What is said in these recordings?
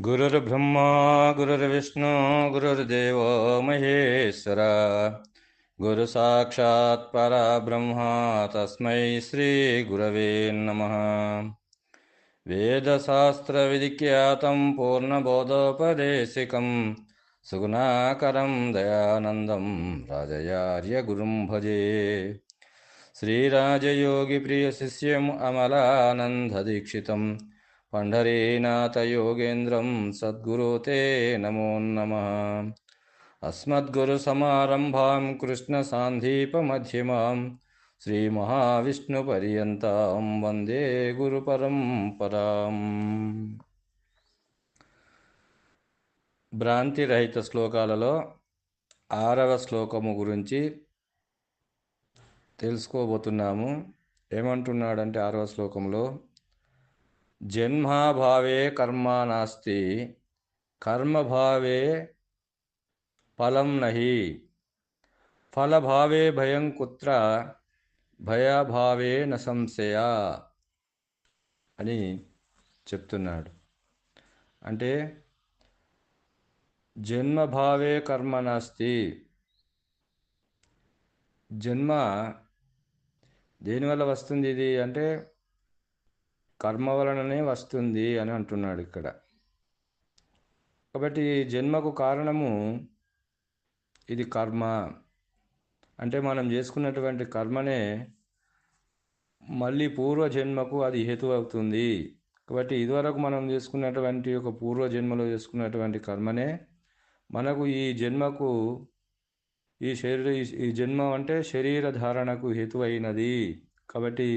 गुरुर्ब्रह्मा, गुरुर्विष्णु, गुरुर्देवो, महेश्वर। गुरुसाक्षात् परब्रह्मा, तस्मै श्रीगुरवे नमः। वेदशास्त्रविधिख्यातं पूर्णबोधोपदेशिकं सुगुणाकरं दयानन्दं राजयार्यगुरुं भजे। श्रीराजयोगिप्रियशिष्यम् अमलानन्ददीक्षितं पण्ढरीनाथयोगेन्द्रं सद्गुरो ते नमो नमः अस्मद्गुरुसमारम्भां कृष्णसान्धीपमध्यमां శ్రీమహావిష్ణుపర్యంతం వందే గురుపరంపరాం భ్రాంతిరహిత శ్లోకాలలో ఆరవ శ్లోకము గురించి తెలుసుకోబోతున్నాము ఏమంటున్నాడంటే ఆరవ శ్లోకంలో జన్మాభావే కర్మ నాస్తి కర్మభావే ఫలం నహి. ఫలభావే భయం కుత్ర భయభావే న సంశయ అని చెప్తున్నాడు. అంటే జన్మభావే కర్మ నాస్తి. జన్మ దేనివల్ల వస్తుంది ఇది? అంటే కర్మ వలననే వస్తుంది అని అంటున్నాడు ఇక్కడ. కాబట్టి జన్మకు కారణము ఇది కర్మ. అంటే మనం చేసుకున్నటువంటి కర్మనే మళ్ళీ పూర్వజన్మకు అది హేతు అవుతుంది. కాబట్టి ఇదివరకు మనం చేసుకున్నటువంటి ఒక పూర్వజన్మలో చేసుకున్నటువంటి కర్మనే మనకు ఈ జన్మకు ఈ శరీర ఈ జన్మ అంటే శరీర ధారణకు హేతు అయినది కాబట్టి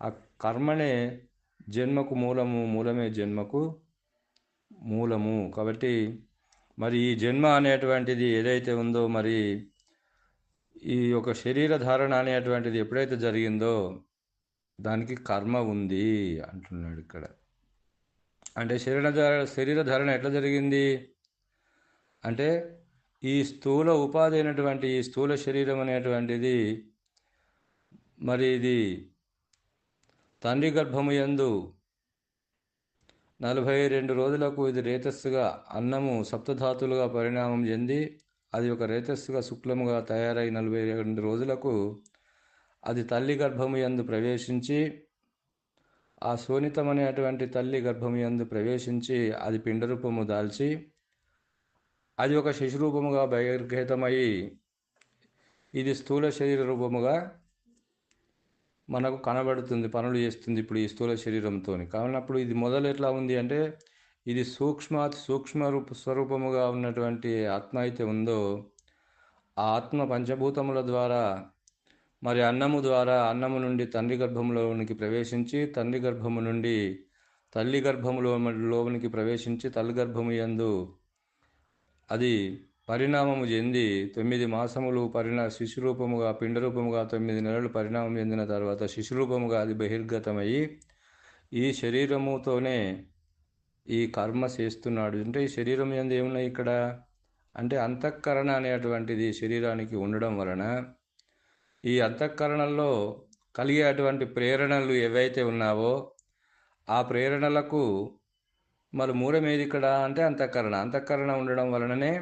ఆ కర్మనే జన్మకు మూలము మూలమే జన్మకు మూలము. కాబట్టి మరి ఈ జన్మ అనేటువంటిది ఏదైతే ఉందో మరి ఈ యొక్క శరీర ధారణ అనేటువంటిది ఎప్పుడైతే జరిగిందో దానికి కర్మ ఉంది అంటున్నాడు ఇక్కడ. అంటే శరీర శరీర ధారణ ఎట్లా జరిగింది? అంటే ఈ స్థూల ఉపాధి అయినటువంటి ఈ స్థూల శరీరం అనేటువంటిది మరి ఇది తండ్రి గర్భము యందు నలభై రెండు రోజులకు ఇది రేతస్సుగా అన్నము సప్తధాతులుగా పరిణామం చెంది అది ఒక రేతస్సుగా శుక్లముగా తయారై నలభై రెండు రోజులకు అది తల్లి గర్భము యందు ప్రవేశించి ఆ శోణితమనేటువంటి తల్లి గర్భము యందు ప్రవేశించి అది పిండరూపము దాల్చి అది ఒక శిశురూపముగా బహిర్గతమై ఇది స్థూల శరీర రూపముగా మనకు కనబడుతుంది పనులు చేస్తుంది ఇప్పుడు ఈ స్థూల శరీరంతో కావునప్పుడు ఇది మొదలు ఎట్లా ఉంది అంటే ఇది సూక్ష్మాతి సూక్ష్మ రూప స్వరూపముగా ఉన్నటువంటి ఆత్మ అయితే ఉందో ఆ ఆత్మ పంచభూతముల ద్వారా మరి అన్నము ద్వారా అన్నము నుండి తండ్రి గర్భంలోనికి ప్రవేశించి తండ్రి గర్భము నుండి తల్లి గర్భములో లోనికి ప్రవేశించి తల్లి గర్భము యందు అది పరిణామము చెంది తొమ్మిది మాసములు పరిణా శిశురూపముగా పిండరూపముగా తొమ్మిది నెలలు పరిణామం చెందిన తర్వాత శిశురూపముగా అది బహిర్గతమయ్యి ఈ శరీరముతోనే ఈ కర్మ చేస్తున్నాడు. అంటే ఈ శరీరం ఎందు ఏమున్నాయి ఇక్కడ? అంటే అంతఃకరణ అనేటువంటిది శరీరానికి ఉండడం వలన ఈ అంతఃకరణలో కలిగేటువంటి ప్రేరణలు ఏవైతే ఉన్నావో ఆ ప్రేరణలకు మరి మూలమేది ఇక్కడ? అంటే అంతఃకరణ. అంతఃకరణ ఉండడం వలననే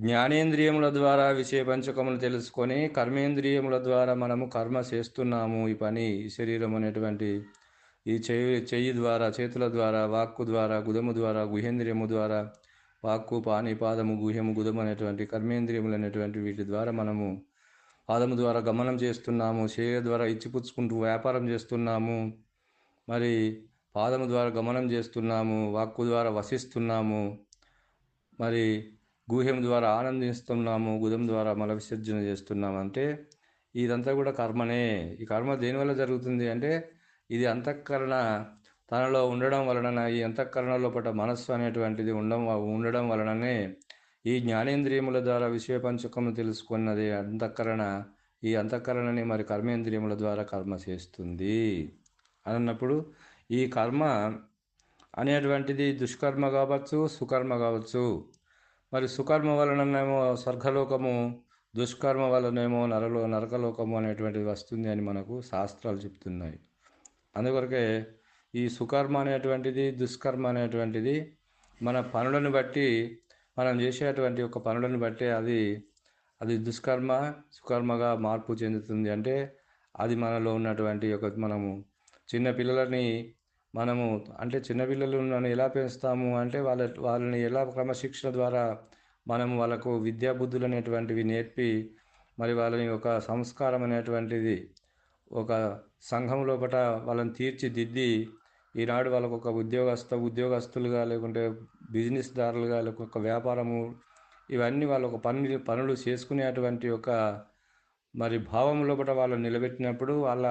జ్ఞానేంద్రియముల ద్వారా విషయ పంచకములు తెలుసుకొని కర్మేంద్రియముల ద్వారా మనము కర్మ చేస్తున్నాము. ఈ పని ఈ శరీరం అనేటువంటి ఈ చెయ్యి చెయ్యి ద్వారా చేతుల ద్వారా వాక్కు ద్వారా గుదము ద్వారా గుహేంద్రియము ద్వారా వాక్కు పాని పాదము గుహ్యము గుదము అనేటువంటి కర్మేంద్రియములు అనేటువంటి వీటి ద్వారా మనము పాదము ద్వారా గమనం చేస్తున్నాము. శరీర ద్వారా ఇచ్చిపుచ్చుకుంటూ వ్యాపారం చేస్తున్నాము. మరి పాదము ద్వారా గమనం చేస్తున్నాము. వాక్కు ద్వారా వసిస్తున్నాము. మరి గుహ్యం ద్వారా ఆనందిస్తున్నాము గుదం ద్వారా మల విసర్జన చేస్తున్నాము అంటే ఇదంతా కూడా కర్మనే. ఈ కర్మ దేనివల్ల జరుగుతుంది అంటే ఇది అంతఃకరణ తనలో ఉండడం వలన ఈ అంతఃకరణ లోపల మనస్సు అనేటువంటిది ఉండడం ఉండడం వలననే ఈ జ్ఞానేంద్రియముల ద్వారా విషయ పంచకము తెలుసుకున్నది అంతఃకరణ. ఈ అంతఃకరణని మరి కర్మేంద్రియముల ద్వారా కర్మ చేస్తుంది అన్నప్పుడు ఈ కర్మ అనేటువంటిది దుష్కర్మ కావచ్చు సుకర్మ కావచ్చు మరి సుకర్మ వలననేమో స్వర్గలోకము దుష్కర్మ వలనేమో నరలో నరకలోకము అనేటువంటిది వస్తుంది అని మనకు శాస్త్రాలు చెప్తున్నాయి. అందుకొరకే ఈ సుకర్మ అనేటువంటిది దుష్కర్మ అనేటువంటిది మన పనులను బట్టి మనం చేసేటువంటి ఒక పనులను బట్టి అది అది దుష్కర్మ సుకర్మగా మార్పు చెందుతుంది. అంటే అది మనలో ఉన్నటువంటి ఒక మనము చిన్న పిల్లలని మనము అంటే చిన్నపిల్లలను ఎలా పెంచుతాము అంటే వాళ్ళ వాళ్ళని ఎలా క్రమశిక్షణ ద్వారా మనము వాళ్ళకు విద్యా బుద్ధులు అనేటువంటివి నేర్పి మరి వాళ్ళని ఒక సంస్కారం అనేటువంటిది ఒక సంఘం లోపల వాళ్ళని తీర్చిదిద్ది ఈనాడు వాళ్ళకు ఒక ఉద్యోగస్థ ఉద్యోగస్తులుగా లేకుంటే బిజినెస్ దారులుగా లేకుంటే ఒక వ్యాపారము ఇవన్నీ వాళ్ళు ఒక పని పనులు చేసుకునేటువంటి ఒక మరి భావం లోపల వాళ్ళు నిలబెట్టినప్పుడు వాళ్ళ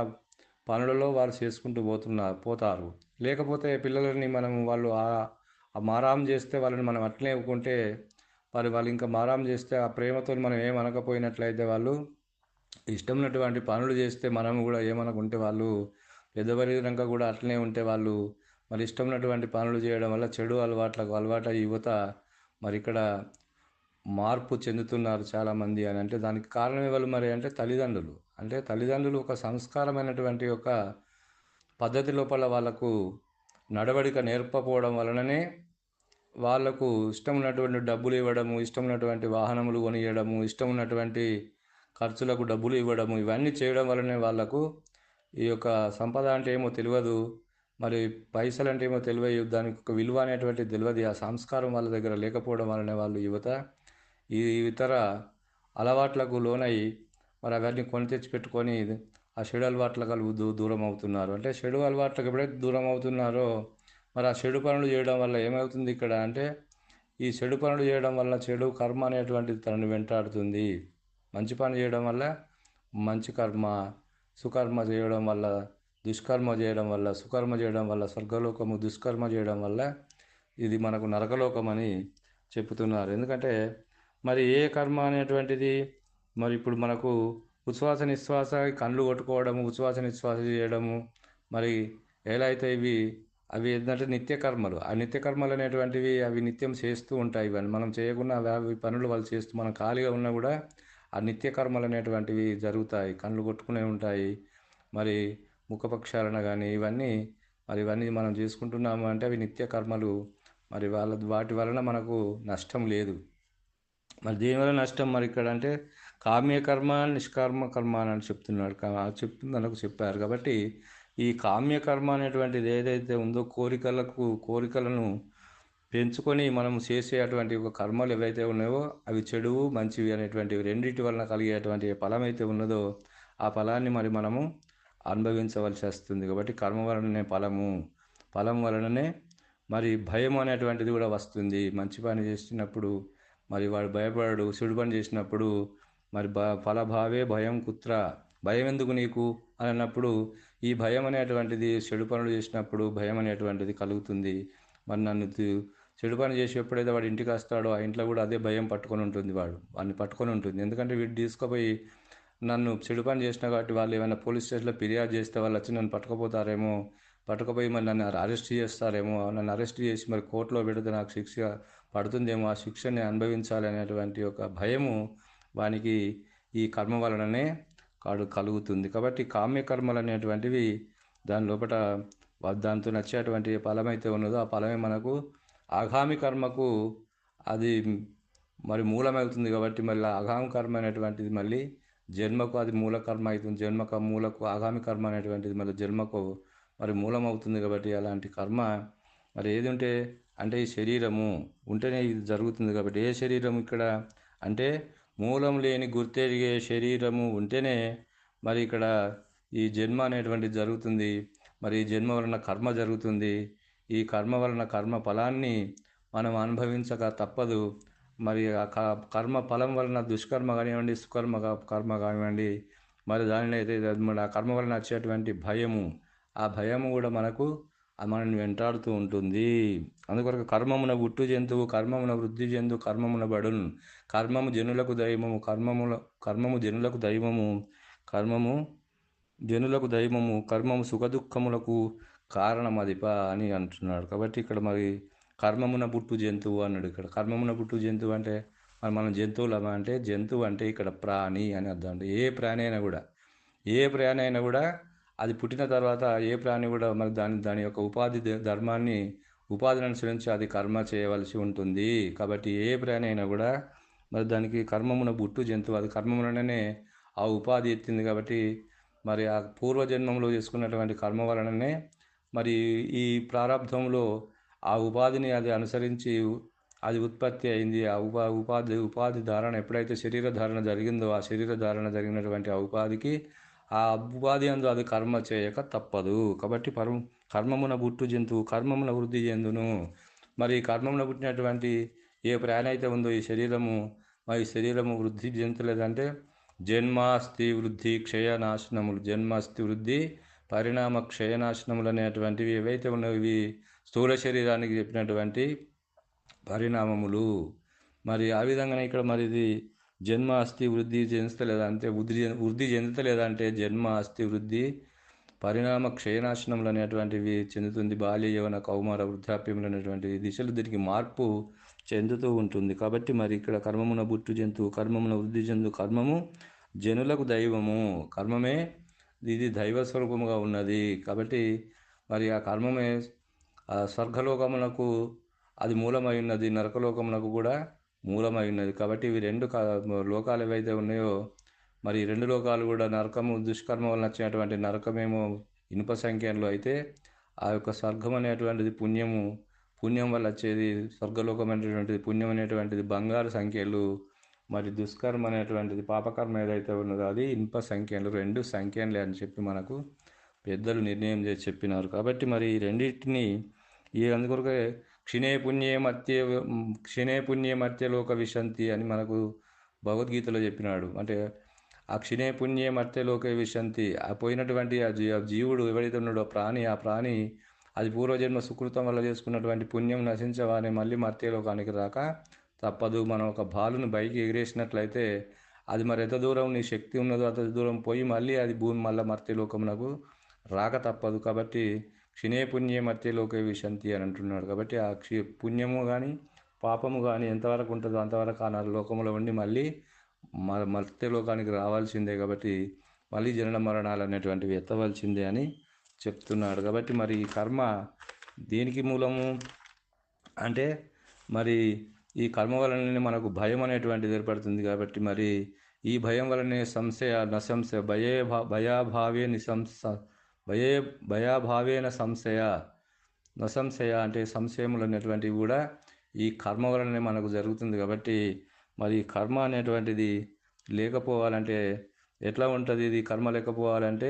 పనులలో వారు చేసుకుంటూ పోతున్నారు పోతారు. లేకపోతే పిల్లలని మనం వాళ్ళు మారాం చేస్తే వాళ్ళని మనం అట్లనే ఇవ్వకుంటే వారి వాళ్ళు ఇంకా మారాం చేస్తే ఆ ప్రేమతో మనం ఏమనకపోయినట్లయితే వాళ్ళు ఇష్టం ఉన్నటువంటి పనులు చేస్తే మనం కూడా ఏమనకుంటే వాళ్ళు పెద్దవరినాక కూడా అట్లనే ఉంటే వాళ్ళు మరి ఇష్టం ఉన్నటువంటి పనులు చేయడం వల్ల చెడు అలవాట్లకు అలవాటు యువత మరి ఇక్కడ మార్పు చెందుతున్నారు చాలామంది అని అంటే దానికి కారణం ఎవరు మరి అంటే తల్లిదండ్రులు. అంటే తల్లిదండ్రులు ఒక సంస్కారమైనటువంటి ఒక పద్ధతి లోపల వాళ్ళకు నడవడిక నేర్పకపోవడం వలననే వాళ్ళకు ఇష్టం ఉన్నటువంటి డబ్బులు ఇవ్వడము ఇష్టం ఉన్నటువంటి వాహనములు కొనియడము ఇష్టం ఉన్నటువంటి ఖర్చులకు డబ్బులు ఇవ్వడము ఇవన్నీ చేయడం వలనే వాళ్ళకు ఈ యొక్క సంపద అంటే ఏమో తెలియదు. మరి పైసలు అంటే ఏమో తెలియదు దానికి ఒక విలువ అనేటువంటి తెలియదు. ఆ సంస్కారం వాళ్ళ దగ్గర లేకపోవడం వలనే వాళ్ళు యువత ఈ ఇతర అలవాట్లకు లోనై మరి అవన్నీ కొని తెచ్చి పెట్టుకొని ఆ చెడు అలవాట్లకు దూ దూరం అవుతున్నారు అంటే చెడు అలవాట్లకు ఎప్పుడైతే దూరం అవుతున్నారో మరి ఆ చెడు పనులు చేయడం వల్ల ఏమవుతుంది ఇక్కడ అంటే ఈ చెడు పనులు చేయడం వల్ల చెడు కర్మ అనేటువంటిది తనని వెంటాడుతుంది. మంచి పని చేయడం వల్ల మంచి కర్మ సుకర్మ చేయడం వల్ల దుష్కర్మ చేయడం వల్ల సుకర్మ చేయడం వల్ల స్వర్గలోకము దుష్కర్మ చేయడం వల్ల ఇది మనకు నరకలోకం అని చెప్తున్నారు. ఎందుకంటే మరి ఏ కర్మ అనేటువంటిది? మరి ఇప్పుడు మనకు ఉచ్ఛ్వాస నిశ్వాస కళ్ళు కొట్టుకోవడము ఉచ్ఛ్వాస నిశ్వాస చేయడము. మరి ఎలా అయితే ఇవి అవి ఏంటంటే నిత్య కర్మలు. ఆ నిత్య కర్మలు అనేటువంటివి అవి నిత్యం చేస్తూ ఉంటాయి. ఇవన్నీ మనం చేయకుండా అవి పనులు వాళ్ళు చేస్తూ మనం ఖాళీగా ఉన్నా కూడా ఆ నిత్య కర్మలు అనేటువంటివి జరుగుతాయి. కళ్ళు కొట్టుకునే ఉంటాయి. మరి ముఖపక్షాలన కానీ ఇవన్నీ మరి ఇవన్నీ మనం చేసుకుంటున్నాము అంటే అవి నిత్య కర్మలు. మరి వాళ్ళ వాటి వలన మనకు నష్టం లేదు. మరి దీనివల్ల నష్టం మరి ఇక్కడ అంటే కామ్యకర్మ నిష్కర్మ కర్మ అని చెప్తున్నాడు చెప్తుంది అనకు చెప్పారు. కాబట్టి ఈ కామ్యకర్మ అనేటువంటిది ఏదైతే ఉందో కోరికలకు కోరికలను పెంచుకొని మనం చేసే అటువంటి ఒక కర్మలు ఏవైతే ఉన్నాయో అవి చెడువు మంచివి అనేటువంటి రెండింటి వలన కలిగేటువంటి ఫలం అయితే ఉన్నదో ఆ ఫలాన్ని మరి మనము అనుభవించవలసి వస్తుంది. కాబట్టి కర్మ వలననే ఫలము. ఫలం వలననే మరి భయం అనేటువంటిది కూడా వస్తుంది. మంచి పని చేసినప్పుడు మరి వాడు భయపడాడు చెడు పని చేసినప్పుడు మరి బ ఫలభావే భయం కుత్ర. భయం ఎందుకు నీకు? అని అన్నప్పుడు ఈ భయం అనేటువంటిది చెడు పనులు చేసినప్పుడు భయం అనేటువంటిది కలుగుతుంది. మరి నన్ను చెడు పని చేసి ఎప్పుడైతే వాడు ఇంటికి వస్తాడో ఆ ఇంట్లో కూడా అదే భయం పట్టుకొని ఉంటుంది వాడు. వాడిని పట్టుకొని ఉంటుంది. ఎందుకంటే వీడు తీసుకుపోయి నన్ను చెడు పని చేసిన కాబట్టి వాళ్ళు ఏమైనా పోలీస్ స్టేషన్లో ఫిర్యాదు చేస్తే వాళ్ళు వచ్చి నన్ను పట్టుకుపోతారేమో పట్టుకుపోయి మరి నన్ను అరెస్ట్ చేస్తారేమో నన్ను అరెస్ట్ చేసి మరి కోర్టులో పెడితే నాకు శిక్ష పడుతుందేమో ఆ శిక్షని అనుభవించాలి అనేటువంటి ఒక భయము వానికి ఈ కర్మ వలననే కాడు కలుగుతుంది. కాబట్టి కామ్య కర్మలు అనేటువంటివి దాని లోపల దాంతో నచ్చేటువంటి ఫలమైతే ఉన్నదో ఆ ఫలమే మనకు ఆగామి కర్మకు అది మరి మూలమవుతుంది కాబట్టి మళ్ళీ ఆగామి కర్మ అనేటువంటిది మళ్ళీ జన్మకు అది మూల కర్మ అవుతుంది. జన్మకు మూలకు ఆగామి కర్మ అనేటువంటిది మళ్ళీ జన్మకు మరి మూలం అవుతుంది కాబట్టి అలాంటి కర్మ మరి ఏది ఉంటే అంటే ఈ శరీరము ఉంటేనే ఇది జరుగుతుంది కాబట్టి ఏ శరీరం ఇక్కడ? అంటే మూలం లేని గుర్తెరిగే శరీరము ఉంటేనే మరి ఇక్కడ ఈ జన్మ అనేటువంటిది జరుగుతుంది. మరి ఈ జన్మ వలన కర్మ జరుగుతుంది. ఈ కర్మ వలన కర్మ ఫలాన్ని మనం అనుభవించక తప్పదు. మరి ఆ కర్మ ఫలం వలన దుష్కర్మ కానివ్వండి సుకర్మ కర్మ కానివ్వండి మరి దానిలో అయితే ఆ కర్మ వలన వచ్చేటువంటి భయము. ఆ భయము కూడా మనకు మనల్ని వెంటాడుతూ ఉంటుంది. అందుకొరకు కర్మమున గుట్టు జంతువు కర్మమున వృద్ధి జంతువు కర్మమున బడును కర్మము జనులకు దైవము కర్మముల కర్మము జనులకు దైవము కర్మము జనులకు దైవము కర్మము సుఖదుఖములకు కారణమదిప అని అంటున్నాడు. కాబట్టి ఇక్కడ మరి కర్మమున పుట్టు జంతువు అన్నాడు ఇక్కడ. కర్మమున పుట్టు జంతువు అంటే మరి మనం జంతువులమా అంటే జంతువు అంటే ఇక్కడ ప్రాణి అని అర్థం. అంటే ఏ ప్రాణి అయినా కూడా ఏ ప్రాణి అయినా కూడా అది పుట్టిన తర్వాత ఏ ప్రాణి కూడా మరి దాని దాని యొక్క ఉపాధి ధర్మాన్ని ఉపాధిని అనుసరించి అది కర్మ చేయవలసి ఉంటుంది. కాబట్టి ఏ ప్రాణి అయినా కూడా మరి దానికి కర్మమున బుట్టు జంతువు అది కర్మములనే ఆ ఉపాధి ఎత్తింది కాబట్టి మరి ఆ పూర్వజన్మంలో చేసుకున్నటువంటి కర్మ వలననే మరి ఈ ప్రారంధంలో ఆ ఉపాధిని అది అనుసరించి అది ఉత్పత్తి అయింది. ఆ ఉపా ఉపాధి ఉపాధి ధారణ ఎప్పుడైతే శరీర ధారణ జరిగిందో ఆ శరీర ధారణ జరిగినటువంటి ఆ ఉపాధికి ఆ ఉపాధి అందు అది కర్మ చేయక తప్పదు. కాబట్టి పరం కర్మమున పుట్టు జంతువు కర్మమున వృద్ధి చెందును మరి కర్మమున పుట్టినటువంటి ఏ ప్రాణి అయితే ఉందో ఈ శరీరము మరి శరీరము వృద్ధి చెందలేదంటే జన్మాస్తి వృద్ధి క్షయనాశనములు. జన్మాస్తి వృద్ధి పరిణామ క్షయనాశనములు అనేటువంటివి ఏవైతే ఉన్నాయో ఇవి స్థూల శరీరానికి చెప్పినటువంటి పరిణామములు. మరి ఆ విధంగానే ఇక్కడ మరి ఇది జన్మ అస్థి వృద్ధి చెందుతలేదా అంటే వృద్ధి వృద్ధి చెందుతలేదా అంటే జన్మ అస్థి వృద్ధి పరిణామ క్షయనాశనములు అనేటువంటివి చెందుతుంది బాల్య యవన కౌమార వృద్ధాప్యములు అనేటువంటి దిశలు దీనికి మార్పు చెందుతూ ఉంటుంది. కాబట్టి మరి ఇక్కడ కర్మమున బుట్టు జంతువు కర్మమున వృద్ధి చెందు కర్మము జనులకు దైవము. కర్మమే ఇది దైవ స్వరూపముగా ఉన్నది. కాబట్టి మరి ఆ కర్మమే ఆ స్వర్గలోకమునకు అది మూలమై ఉన్నది. నరకలోకమునకు కూడా మూలమై ఉన్నది కాబట్టి ఇవి రెండు లోకాలు ఏవైతే ఉన్నాయో మరి రెండు లోకాలు కూడా నరకము దుష్కర్మ వలన వచ్చినటువంటి నరకమేమో ఇనుప సంఖ్యలో అయితే ఆ యొక్క స్వర్గం అనేటువంటిది పుణ్యము పుణ్యం వల్ల వచ్చేది స్వర్గలోకం అనేటువంటిది పుణ్యం అనేటువంటిది బంగారు సంఖ్యలు మరి దుష్కర్మ అనేటువంటిది పాపకర్మ ఏదైతే ఉన్నదో అది ఇనుప సంఖ్యలు రెండు సంఖ్యలే అని చెప్పి మనకు పెద్దలు నిర్ణయం చేసి చెప్పినారు. కాబట్టి మరి ఈ రెండింటిని ఈ అందుకొరకే క్షిణే పుణ్యే మత్య క్షిణే పుణ్యే మత్యలోక విశంతి అని మనకు భగవద్గీతలో చెప్పినాడు. అంటే ఆ క్షిణే పుణ్యే మత్యలోక విశంతి ఆ పోయినటువంటి ఆ జీ జీవుడు ఎవడైతే ఉన్నాడో ప్రాణి ఆ ప్రాణి అది పూర్వజన్మ సుకృతం వల్ల చేసుకున్నటువంటి పుణ్యం నశించవానే మళ్ళీ మత్యలోకానికి రాక తప్పదు. మనం ఒక బాలును బైక్ ఎగిరేసినట్లయితే అది మరి ఎంత దూరం నీ శక్తి ఉన్నదో అంత దూరం పోయి మళ్ళీ అది భూమి మళ్ళీ మర్త్యలోకమునకు రాక తప్పదు. కాబట్టి క్షిణే పుణ్యే మర్త్యలోకే విశంతి అని అంటున్నాడు. కాబట్టి ఆ క్షి పుణ్యము కానీ పాపము కానీ ఎంతవరకు ఉంటుందో అంతవరకు ఆ లోకంలో ఉండి మళ్ళీ మ మర్త్యలోకానికి రావాల్సిందే కాబట్టి మళ్ళీ జనన మరణాలు అనేటువంటివి ఎత్తవలసిందే అని చెప్తున్నాడు. కాబట్టి మరి ఈ కర్మ దేనికి మూలము? అంటే మరి ఈ కర్మ వలననే మనకు భయం అనేటువంటిది ఏర్పడుతుంది కాబట్టి మరి ఈ భయం వలనే సంశయ నశంశయ భయే భయాభావే నిశంస భయే భయాభావేన సంశయ నసంశయ అంటే సంశయములు అనేటువంటివి కూడా ఈ కర్మ వలనే మనకు జరుగుతుంది కాబట్టి మరి కర్మ అనేటువంటిది లేకపోవాలంటే ఎట్లా ఉంటుంది ఇది? కర్మ లేకపోవాలంటే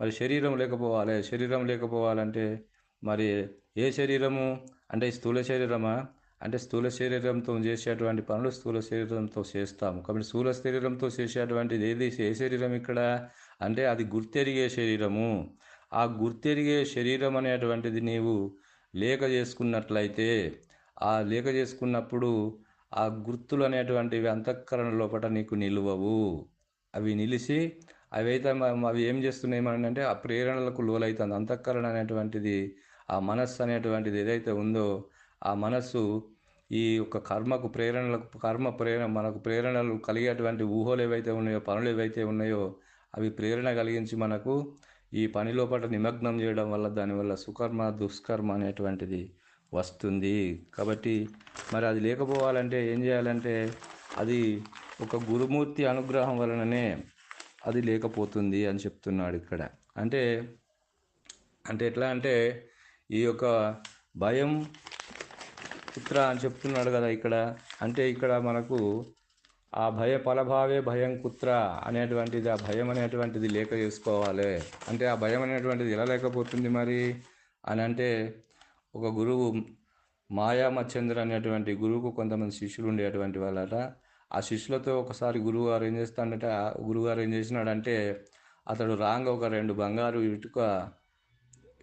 మరి శరీరం లేకపోవాలి. శరీరం లేకపోవాలంటే మరి ఏ శరీరము? అంటే స్థూల శరీరమా? అంటే స్థూల శరీరంతో చేసేటువంటి పనులు స్థూల శరీరంతో చేస్తాము. కాబట్టి స్థూల శరీరంతో చేసేటువంటిది ఏది? ఏ శరీరం ఇక్కడ? అంటే అది గుర్తెరిగే శరీరము. ఆ గుర్తెరిగే శరీరం అనేటువంటిది నీవు లేక చేసుకున్నట్లయితే ఆ లేక చేసుకున్నప్పుడు ఆ గుర్తులు అనేటువంటివి అంతఃకరణ లోపల నీకు నిలువవు. అవి నిలిచి అవి అయితే అవి ఏం చేస్తున్నాయి అంటే ఆ ప్రేరణలకు లోలైతుంది అంతఃకరణ అనేటువంటిది ఆ మనస్సు అనేటువంటిది ఏదైతే ఉందో ఆ మనస్సు ఈ యొక్క కర్మకు ప్రేరణలకు కర్మ ప్రేరణ మనకు ప్రేరణలు కలిగేటువంటి ఊహలు ఏవైతే ఉన్నాయో పనులు ఏవైతే ఉన్నాయో అవి ప్రేరణ కలిగించి మనకు ఈ పనిలో పాటు నిమగ్నం చేయడం వల్ల దానివల్ల సుకర్మ దుష్కర్మ అనేటువంటిది వస్తుంది. కాబట్టి మరి అది లేకపోవాలంటే ఏం చేయాలంటే అది ఒక గురుమూర్తి అనుగ్రహం వలననే అది లేకపోతుంది అని చెప్తున్నాడు ఇక్కడ. అంటే అంటే ఎట్లా అంటే ఈ యొక్క భయం పుత్ర అని చెప్తున్నాడు కదా ఇక్కడ. అంటే ఇక్కడ మనకు ఆ భయ ఫలభావే భయం కుత్ర అనేటువంటిది ఆ భయం అనేటువంటిది లేక చేసుకోవాలి. అంటే ఆ భయం అనేటువంటిది ఎలా లేకపోతుంది మరి? అని అంటే ఒక గురువు మాయా మచ్చేంద్ర అనేటువంటి గురువుకు కొంతమంది శిష్యులు ఉండేటువంటి వాళ్ళట. ఆ శిష్యులతో ఒకసారి గురువు గారు ఏం చేస్తాడంటే గురువుగారు ఏం చేసినాడంటే అతడు రాంగ్ ఒక రెండు బంగారు ఇటుక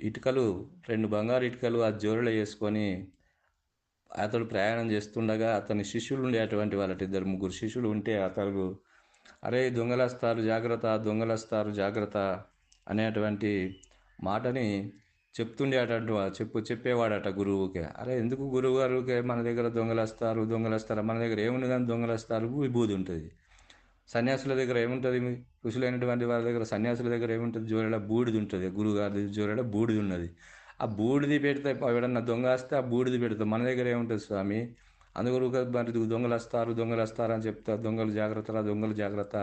ఇటుకలు రెండు బంగారు ఇటుకలు ఆ జోరులో వేసుకొని అతడు ప్రయాణం చేస్తుండగా అతని శిష్యులు ఉండేటువంటి వాళ్ళ ఇద్దరు ముగ్గురు శిష్యులు ఉంటే అతడు అరే దొంగలస్తారు జాగ్రత్త దొంగలస్తారు జాగ్రత్త అనేటువంటి మాటని చెప్తుండేటట్టు చెప్పు చెప్పేవాడట గురువుకి. అరే ఎందుకు గురువు గారికి మన దగ్గర దొంగలస్తారు దొంగలస్తారు? మన దగ్గర ఏముంది కానీ దొంగలస్తారు విభూది ఉంటుంది. సన్యాసుల దగ్గర ఏముంటుంది? ఋషులైనటువంటి వాళ్ళ దగ్గర సన్యాసుల దగ్గర ఏముంటుంది? జోరెడ బూడిది ఉంటుంది గురువు గారి జోరెడ బూడిది ఉన్నది ఆ బూడిది పెడితే ఎవడన్నా దొంగ వస్తే ఆ బూడిది పెడతాం. మన దగ్గర ఏముంటుంది స్వామి? అందుకొరకు మరి దొంగలు వస్తారు దొంగలు వస్తారు అని చెప్తా దొంగలు జాగ్రత్త దొంగలు జాగ్రత్త?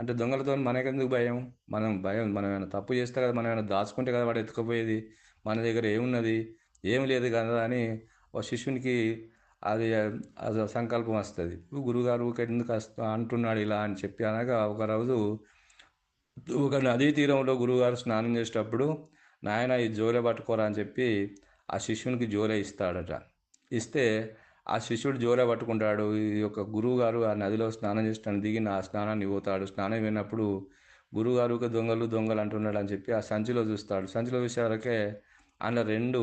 అంటే దొంగలతో మనకెందుకు భయం? మనం భయం మనం ఏమైనా తప్పు చేస్తే కదా మనం ఏమైనా దాచుకుంటే కదా వాడు ఎత్తుకుపోయేది? మన దగ్గర ఏమున్నది? ఏం లేదు కదా అని ఒక శిష్యునికి అది అది సంకల్పం వస్తుంది. గురుగారు ఎందుకు అంటున్నాడు ఇలా అని చెప్పి అనగా ఒక రోజు ఒక నదీ తీరంలో గురుగారు స్నానం చేసేటప్పుడు నాయన ఈ జోలె పట్టుకోరా అని చెప్పి ఆ శిష్యునికి జోలె ఇస్తాడట. ఇస్తే ఆ శిష్యుడు జోలె పట్టుకుంటాడు. ఈ యొక్క గురువుగారు ఆ నదిలో స్నానం చేస్తాను దిగి ఆ స్నానాన్ని పోతాడు. స్నానం పోయినప్పుడు గురువుగారు దొంగలు దొంగలు అంటున్నాడు అని చెప్పి ఆ సంచిలో చూస్తాడు. సంచిలో చూసేవరకే అందులో రెండు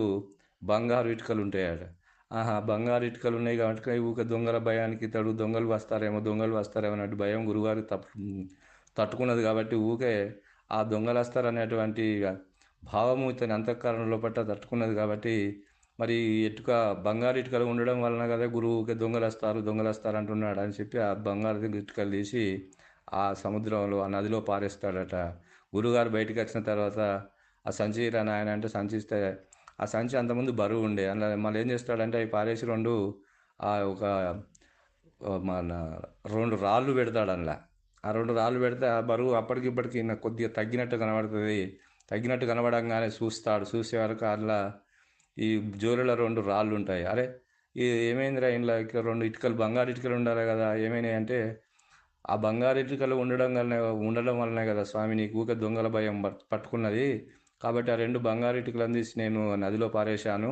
బంగారు ఇటుకలు ఉంటాయట. ఆహా బంగారు ఇటుకలు ఉన్నాయి కాబట్టి ఊక దొంగల భయానికి ఇతడు దొంగలు వస్తారేమో దొంగలు వస్తారేమో అన్నట్టు భయం గురుగారు తప్పు తట్టుకున్నది కాబట్టి ఊకే ఆ దొంగలు వస్తారనేటువంటి భావము ఇతని అంతఃకరణలో పట్ల తట్టుకున్నది కాబట్టి మరి ఇటుక బంగారు ఇటుకలు ఉండడం వలన కదా గురువుకి దొంగలు వస్తారు దొంగలు వస్తారు అంటున్నాడు అని చెప్పి ఆ బంగారు ఇటుకలు తీసి ఆ సముద్రంలో ఆ నదిలో పారేస్తాడట. గురుగారు బయటికి వచ్చిన తర్వాత ఆ సంచి రా నాయన అంటే సంచి ఇస్తే ఆ సంచి అంతకుముందు బరువు ఉండే. అందులో మళ్ళీ ఏం చేస్తాడంటే అవి పారేసి రెండు ఆ ఒక మన రెండు రాళ్ళు పెడతాడు అందులో. ఆ రెండు రాళ్ళు పెడితే ఆ బరువు అప్పటికిప్పటికి నాకు కొద్దిగా తగ్గినట్టు కనబడుతుంది. తగ్గినట్టు కనబడంగానే చూస్తాడు. చూసే వరకు అందులో ఈ జోలలో రెండు రాళ్ళు ఉంటాయి అరే ఇది ఏమైందిరా ఇంట్లో ఇక్కడ రెండు ఇటుకలు బంగారు ఇటుకలు ఉండాలి కదా ఏమైనాయి అంటే ఆ బంగారు ఇటుకలు ఉండడం వల్లనే ఉండడం వల్లనే కదా స్వామి నీకు ఊక దొంగల భయం పట్టుకున్నది. కాబట్టి ఆ రెండు బంగారు ఇటుకలను తీసి నేను నదిలో పారేశాను.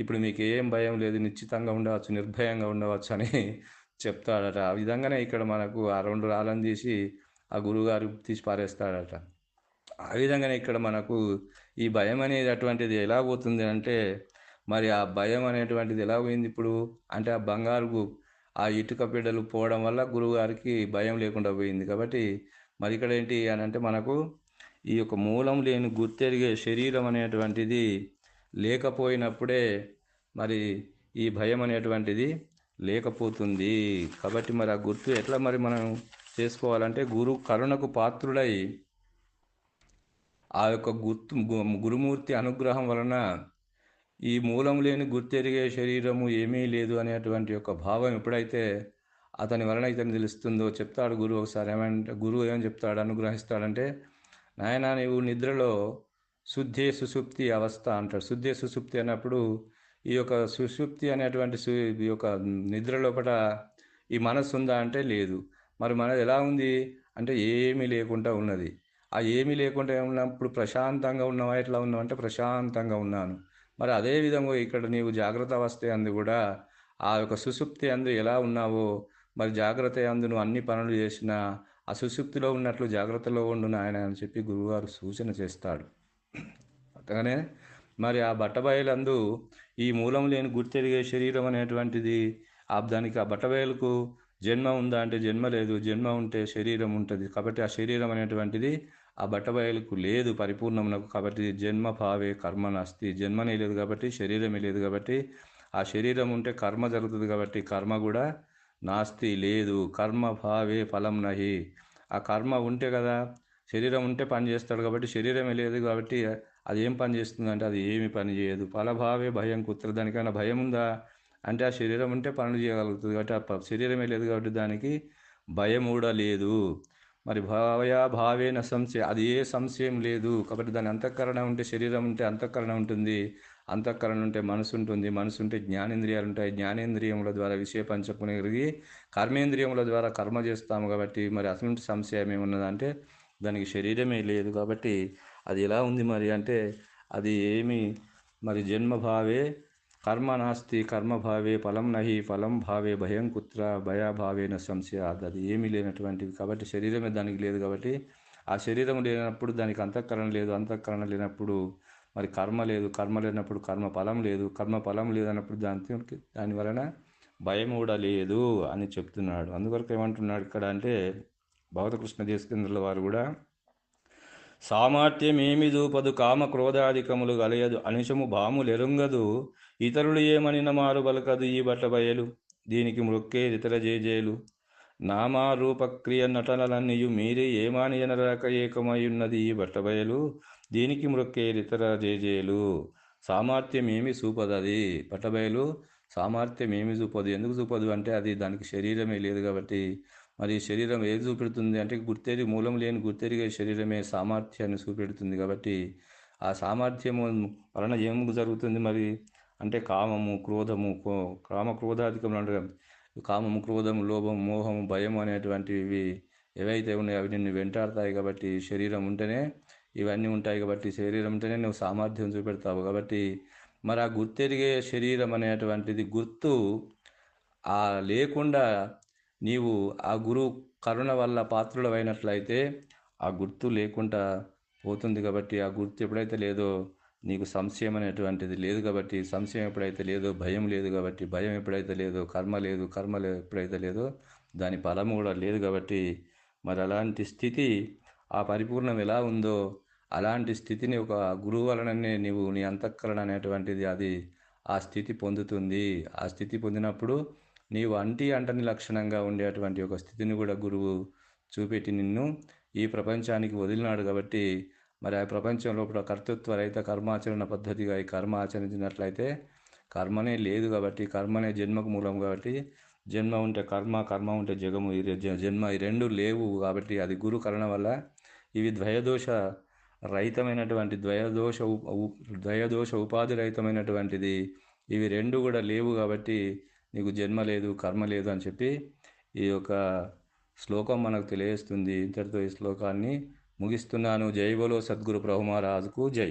ఇప్పుడు మీకు ఏం భయం లేదు నిశ్చితంగా ఉండవచ్చు నిర్భయంగా ఉండవచ్చు అని చెప్తాడట. ఆ విధంగానే ఇక్కడ మనకు ఆ రెండు రాళ్ళని తీసి ఆ గురుగారు తీసి పారేస్తాడట. ఆ విధంగానే ఇక్కడ మనకు ఈ భయం అనేది అటువంటిది ఎలా పోతుంది అంటే మరి ఆ భయం అనేటువంటిది ఎలా పోయింది ఇప్పుడు? అంటే ఆ బంగారు ఆ ఇటుక బిడ్డలు పోవడం వల్ల గురువుగారికి భయం లేకుండా పోయింది. కాబట్టి మరి ఇక్కడ ఏంటి అని అంటే మనకు ఈ యొక్క మూలం లేని గుర్తెరిగే శరీరం అనేటువంటిది లేకపోయినప్పుడే మరి ఈ భయం అనేటువంటిది లేకపోతుంది. కాబట్టి మరి ఆ గుర్తు ఎట్లా మరి మనం చేసుకోవాలంటే గురు కరుణకు పాత్రుడై ఆ యొక్క గుర్తు గురుమూర్తి అనుగ్రహం వలన ఈ మూలం లేని గుర్తెరిగే శరీరము ఏమీ లేదు అనేటువంటి యొక్క భావం ఎప్పుడైతే అతని వలన ఇతను తెలుస్తుందో చెప్తాడు గురువు ఒకసారి ఏమంటే గురువు ఏమని చెప్తాడు అనుగ్రహిస్తాడంటే నాయన నీవు నిద్రలో శుద్ధి సుసుప్తి అవస్థ అంటాడు. శుద్ధి సుసుప్తి అన్నప్పుడు ఈ యొక్క సుషుప్తి అనేటువంటి సు ఈ యొక్క నిద్ర లోపల ఈ మనస్సు ఉందా అంటే లేదు. మరి మనది ఎలా ఉంది? అంటే ఏమీ లేకుండా ఉన్నది. ఆ ఏమీ లేకుండా ఉన్నప్పుడు ప్రశాంతంగా ఉన్నావా? ఎట్లా ఉన్నావు? అంటే ప్రశాంతంగా ఉన్నాను. మరి అదే విధంగా ఇక్కడ నీవు జాగ్రత్త అవస్థ అందు కూడా ఆ యొక్క సుసుప్తి అందు ఎలా ఉన్నావో మరి జాగ్రత్త అందు నువ్వు అన్ని పనులు చేసిన ఆ సుసుప్తిలో ఉన్నట్లు జాగ్రత్తలో ఉండు నాయన అని చెప్పి గురువుగారు సూచన చేస్తాడు. అతగానే మరి ఆ బట్టబయలందు ఈ మూలం లేని గుర్తెరిగే శరీరం అనేటువంటిది ఆ దానికి ఆ బట్టబయలకు జన్మ ఉందా అంటే జన్మ లేదు. జన్మ ఉంటే శరీరం ఉంటుంది. కాబట్టి ఆ శరీరం అనేటువంటిది ఆ బట్టబయలకు లేదు పరిపూర్ణమునకు కాబట్టి జన్మ భావే కర్మ నాస్తి. జన్మనే లేదు కాబట్టి శరీరమే లేదు కాబట్టి ఆ శరీరం ఉంటే కర్మ జరుగుతుంది కాబట్టి కర్మ కూడా నాస్తి లేదు. కర్మ భావే ఫలం నహి. ఆ కర్మ ఉంటే కదా శరీరం ఉంటే పని చేస్తాడు కాబట్టి శరీరమే లేదు కాబట్టి అది ఏం పని చేస్తుందంటే అది ఏమి పని చేయదు. ఫలభావే భయం కుత్ర. దానికైనా భయం ఉందా? అంటే ఆ శరీరం ఉంటే పనులు చేయగలుగుతుంది కాబట్టి ఆ శరీరమే లేదు కాబట్టి దానికి భయం కూడా లేదు. మరి భావయాభావేన సంశయం అది ఏ సంశయం లేదు. కాబట్టి దాని అంతఃకరణ ఉంటే శరీరం ఉంటే అంతఃకరణ ఉంటుంది. అంతఃకరణ ఉంటే మనసు ఉంటుంది. మనసు ఉంటే జ్ఞానేంద్రియాలు ఉంటాయి. జ్ఞానేంద్రియముల ద్వారా విషయ పంచకుని కర్మేంద్రియముల ద్వారా కర్మ చేస్తాము కాబట్టి మరి అసలు సంశయం ఏమున్నదంటే దానికి శరీరమే లేదు కాబట్టి అది ఎలా ఉంది మరి అంటే అది ఏమి మరి జన్మభావే కర్మ నాస్తి కర్మభావే ఫలం నహి ఫలం భావే భయం కుత్ర భయాభావేన సంశయ అది ఏమీ లేనటువంటిది కాబట్టి శరీరమే దానికి లేదు కాబట్టి ఆ శరీరం లేనప్పుడు దానికి అంతఃకరణ లేదు అంతఃకరణ లేనప్పుడు మరి కర్మ లేదు కర్మ లేనప్పుడు కర్మ ఫలం లేదు కర్మ ఫలం లేదన్నప్పుడు దాని దాని వలన భయం కూడా లేదు అని చెప్తున్నాడు. అందువరకు ఏమంటున్నాడు ఇక్కడ అంటే భగవతకృష్ణ దేశకేంద్రుల వారు కూడా సామర్థ్యమేమి దూపదు కామ క్రోధాధికములు గలయదు అనిశము భాములెరుంగదు ఇతరులు ఏమనిన మారు బలకదు ఈ బట్టబయలు దీనికి మృక్కే ఇతర జేజేలు. నామారూపక్రియ నటనలన్నీయు మీరే ఏమాని జనరాక ఏకమై ఉన్నది ఈ బట్టబయలు దీనికి మృక్కే ఇతర జేజేలు. సామర్థ్యం ఏమి చూపదు అది సామర్థ్యం ఏమి చూపదు ఎందుకు చూపదు అంటే అది దానికి శరీరమే లేదు కాబట్టి. మరి శరీరం ఏది చూపెడుతుంది అంటే గుర్తెరి మూలం లేని గుర్తెరిగే శరీరమే సామర్థ్యాన్ని చూపెడుతుంది కాబట్టి. ఆ సామర్థ్యము వలన ఏం జరుగుతుంది మరి? అంటే కామము క్రోధము కో- కామ క్రోధాధికములు కామము క్రోధము లోభము మోహము భయం అనేటువంటివి ఏవైతే ఉన్నాయో అవి నిన్ను వెంటాడతాయి కాబట్టి శరీరం ఉంటేనే ఇవన్నీ ఉంటాయి కాబట్టి శరీరం ఉంటేనే నువ్వు సామర్థ్యం చూపెడతావు కాబట్టి మరి ఆ గుర్తెరిగే శరీరం అనేటువంటిది గుర్తు ఆ లేకుండా నీవు ఆ గురువు కరుణ వల్ల పాత్రుడమైనట్లయితే ఆ గుర్తు లేకుండా పోతుంది కాబట్టి ఆ గుర్తు ఎప్పుడైతే లేదో నీకు సంశయం అనేటువంటిది లేదు కాబట్టి సంశయం ఎప్పుడైతే లేదో భయం లేదు కాబట్టి భయం ఎప్పుడైతే లేదో కర్మ లేదు కర్మ ఎప్పుడైతే లేదో దాని ఫలము కూడా లేదు కాబట్టి మరి అలాంటి స్థితి ఆ పరిపూర్ణం ఎలా ఉందో అలాంటి స్థితిని ఒక గురువు వలననే నీవు నీ అంతఃకరణ అనేటువంటిది అది ఆ స్థితి పొందుతుంది. ఆ స్థితి పొందినప్పుడు నీవు అంటి అంటని లక్షణంగా ఉండేటువంటి ఒక స్థితిని కూడా గురువు చూపెట్టి నిన్ను ఈ ప్రపంచానికి వదిలినాడు కాబట్టి మరి ఆ ప్రపంచంలో ఇప్పుడు కర్తృత్వ రహిత కర్మాచరణ పద్ధతిగా ఈ కర్మ ఆచరించినట్లయితే కర్మనే లేదు కాబట్టి కర్మనే జన్మకు మూలం కాబట్టి జన్మ ఉంటే కర్మ కర్మ ఉంటే జగము ఈ జన్మ ఈ రెండు లేవు కాబట్టి అది గురు కరణ వల్ల ఇవి ద్వయదోష రహితమైనటువంటి ద్వయదోష ద్వయదోష ఉపాధి రహితమైనటువంటిది. ఇవి రెండు కూడా లేవు కాబట్టి నీకు జన్మ లేదు కర్మ లేదు అని చెప్పి ఈ యొక్క శ్లోకం మనకు తెలియజేస్తుంది. ఇంతటితో ఈ శ్లోకాన్ని ముగిస్తున్నాను. జై బోలో సద్గురు ప్రభుమహారాజుకు జై.